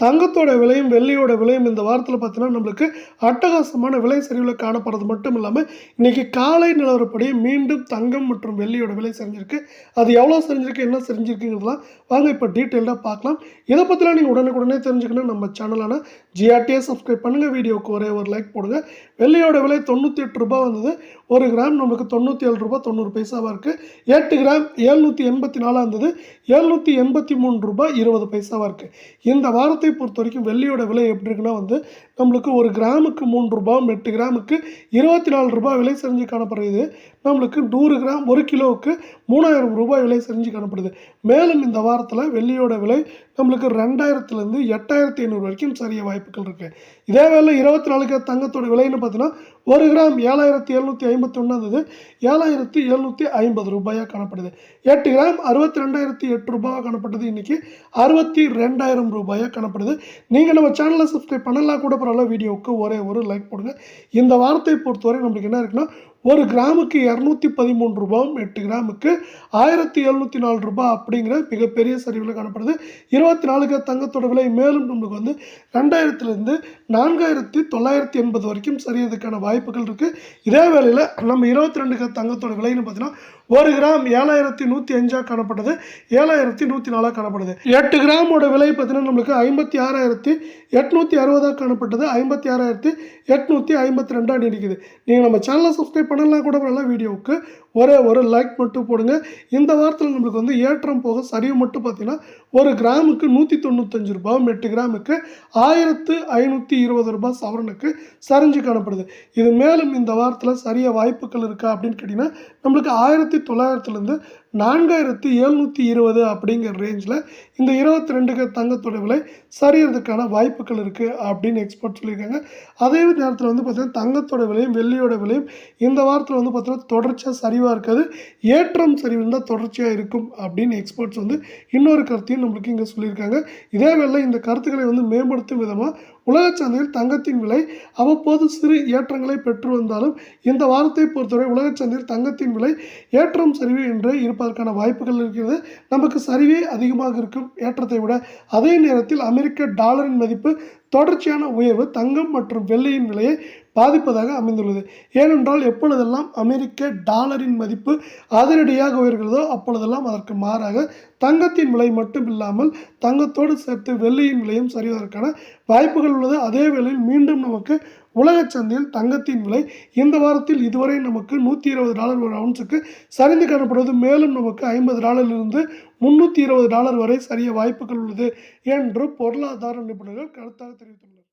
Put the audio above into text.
தங்கத்தோட விலையும் வெள்ளியோட விலையும் இந்த வாரத்தில் பார்த்தீங்கன்னா நம்மளுக்கு அட்டகாசமான விலை சரிவில் காணப்படுறது மட்டும் இல்லாமல் இன்றைக்கி காலை நிலவரப்படி மீண்டும் தங்கம் மற்றும் வெள்ளியோட விலை சரிஞ்சிருக்கு. அது எவ்வளோ சரிஞ்சிருக்கு என்ன சரிஞ்சிருக்குங்கிறதுலாம் வாங்க இப்போ டீட்டெயில்டாக பார்க்கலாம். இதை பற்றிலாம் நீங்கள் உடனுக்குடனே தெரிஞ்சுக்கணும். நம்ம சேனலான ஜிஆர்டியை சப்ஸ்கிரைப் பண்ணுங்கள் வீடியோக்கு ஒரே ஒரு லைக் போடுங்க. வெள்ளியோட விலை தொண்ணூற்றி எட்டு ரூபாய் வந்தது. ஒரு கிராம் நமக்கு தொண்ணூற்றி ஏழு ரூபா தொண்ணூறு பைசாவாக இருக்குது எட்டு கிராம் ஏழ்நூற்றி எண்பத்தி நாலாக இருந்தது ஏழ்நூற்றி எண்பத்தி மூணு ரூபாய் இருபது பைசாவாக இருக்குது இந்த வாரத்தில் பணத்தை பொறுத்த வரைக்கும் வெள்ளியோட விலை எப்படி இருக்குன்னா வந்து நம்மளுக்கு ஒரு கிராமுக்கு மூன்று ரூபாய் எட்டு கிராமுக்கு இருபத்தி நாலு ரூபாய் விலை செஞ்சு காணப்படுறது. நம்மளுக்கு நூறு கிராம் ஒரு கிலோவுக்கு மூணாயிரம் ரூபாய் விலை செஞ்சு காணப்படுது. மேலும் இந்த வாரத்தில் வெள்ளியோட விலை நம்மளுக்கு ரெண்டாயிரத்துலேருந்து எட்டாயிரத்தி ஐநூறு வரைக்கும் சரிய வாய்ப்புகள் இருக்குது இதே வேலை இருபத்தி நாலுக்கு தங்கத்தோட விலைன்னு பார்த்தீங்கன்னா ஒரு கிராம் ஏழாயிரத்தி எழுநூற்றி ஐம்பத்தி ஒன்று ஏழாயிரத்தி எழுநூற்றி ஐம்பது ரூபாயாக காணப்படுது. எட்டு கிராம் அறுபத்தி ரெண்டாயிரத்தி எட்டு ரூபாயாக காணப்பட்டது. இன்றைக்கி அறுபத்தி ரெண்டாயிரம் ரூபாயாக காணப்படுது. நீங்கள் நம்ம சேனலை சப்ஸ்கிரைப் பண்ணலாம் கூட பரவாயில்ல. வீடியோவுக்கு ஒரே ஒரு லைக் போடுங்க. இந்த வாரத்தை பொறுத்தவரை நம்மளுக்கு என்ன இருக்குன்னா ஒரு கிராமுக்கு இரநூத்தி பதிமூணு ரூபாயும் எட்டு கிராமுக்கு ஆயிரத்தி எழுநூற்றி நாலு ரூபாய் அப்படிங்கிற மிகப்பெரிய சரிவில் காணப்படுது. இருபத்தி நாலுக்கு தங்கத்தோட விலை மேலும் நம்மளுக்கு வந்து ரெண்டாயிரத்துலேருந்து நான்காயிரத்தி தொள்ளாயிரத்தி எண்பது வரைக்கும் சரியறதுக்கான வாய்ப்புகள் இருக்குது இதே வேளையில் நம்ம இருபத்தி ரெண்டுக்கு தங்கத்தோட விலைன்னு பார்த்தீங்கன்னா ஒரு கிராம் ஏழாயிரத்தி நூற்றி அஞ்சாக காணப்பட்டது. ஏழாயிரத்தி நூற்றி நாலாக காணப்படுது. எட்டு கிராமோட விலை பார்த்தீங்கன்னா நம்மளுக்கு ஐம்பத்தி ஆறாயிரத்தி எட்நூற்றி அறுபதாக காணப்பட்டது. ஐம்பத்தி ஆறாயிரத்தி எட்நூற்றி ஐம்பத்தி ரெண்டாக நீடிக்குது. நீங்கள் நம்ம சேனலை சப்ஸ்கிரைப் பண்ணலாம் கூட பண்ணலாம் வீடியோவுக்கு. ஒரே ஒரு லைக் மட்டும் போடுங்க. இந்த வாரத்தில் நம்மளுக்கு வந்து ஏற்றம் போக சரிவு மட்டும் பார்த்தீங்கன்னா ஒரு கிராமுக்கு நூற்றி தொண்ணூத்தஞ்சு ரூபாய் எட்டு கிராமுக்கு ஆயிரத்து ஐநூற்றி இருபது ரூபாய் சவரனுக்கு சரிஞ்சு காணப்படுது. இது மேலும் இந்த வாரத்தில் சரிய வாய்ப்புகள் இருக்கா அப்படின்னு கேட்டிங்கன்னா நம்மளுக்கு ஆயிரத்தி தொள்ளாயிரத்துலேருந்து நான்காயிரத்தி எழுநூற்றி இருபது அப்படிங்கிற ரேஞ்சில் இந்த இருபத்தி ரெண்டுக்கு தங்கத்தோட விலை சரியறதுக்கான வாய்ப்புகள் இருக்குது அப்படின்னு எக்ஸ்பர்ட் சொல்லியிருக்காங்க. அதே நேரத்தில் வந்து பார்த்தீங்கன்னா தங்கத்தோட விலையும் வெள்ளியோட விலையும் இந்த வாரத்தில் வந்து பார்த்தீங்கன்னா தொடர்ச்சியாக சரிவாக இருக்காது. ஏற்றம் சரிவு இருந்தால் தொடர்ச்சியாக இருக்கும் அப்படின்னு எக்ஸ்பர்ட்ஸ் வந்து இன்னொரு கருத்தையும் நம்மளுக்கு இங்கே சொல்லியிருக்காங்க. இதே வேளை இந்த கருத்துக்களை வந்து மேம்படுத்தும் விதமாக உலக சந்தையில் தங்கத்தின் விலை அவ்வப்போது சிறு ஏற்றங்களை பெற்று வந்தாலும் இந்த வாரத்தை பொறுத்தவரை உலக சந்தையில் தங்கத்தின் விலை ஏற்றம் சரிவு என்று இருப்பதற்கான வாய்ப்புகள் இருக்கிறது. நமக்கு சரிவே அதிகமாக இருக்கும் ஏற்றத்தை விட அதே நேரத்தில் அமெரிக்க டாலரின் மதிப்பு தொடர்ச்சியான உயர்வு தங்கம் மற்றும் வெள்ளியின் விலையை பாதிப்பதாக அமைந்துள்ளது. ஏனென்றால் எப்பொழுதெல்லாம் அமெரிக்க டாலரின் மதிப்பு அதிரடியாக உயர்கிறதோ அப்பொழுதெல்லாம் அதற்கு மாறாக தங்கத்தின் விலை மட்டும் இல்லாமல் தங்கத்தோடு சேர்த்து வெள்ளியின் விலையும் சரிவதற்கான வாய்ப்புகள் உள்ளது. அதே வேளையில் மீண்டும் நமக்கு உலக சந்தையில் தங்கத்தின் விலை இந்த வாரத்தில் இதுவரை நமக்கு நூற்றி இருபது டாலர் ஒரு அவுன்ஸுக்கு சரிந்து காணப்படுவது. மேலும் நமக்கு ஐம்பது டாலரிலிருந்து முந்நூற்றி இருபது டாலர் வரை சரிய வாய்ப்புகள் உள்ளது என்று பொருளாதார நிபுணர்கள் கருத்தாக தெரிவித்துள்ளனர்.